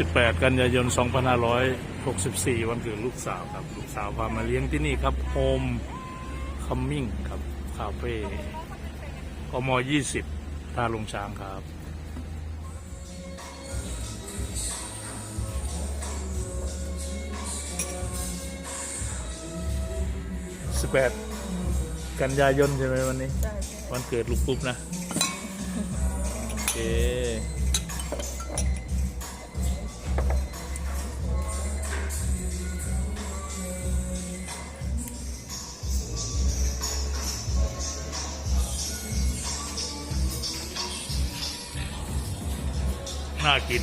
18 กันยายน 2564 วันเกิดลูกสาวครับ ลูกสาวพามาเลี้ยงที่นี่ครับโฮมคัมมิ่งครับคาเฟ่กม20ท่าลงช้างครับ18กันยายนใช่ไหมวันนี้ใช่ใช่วันเกิดลูกปุ๊บนะ โอเค น่ากิน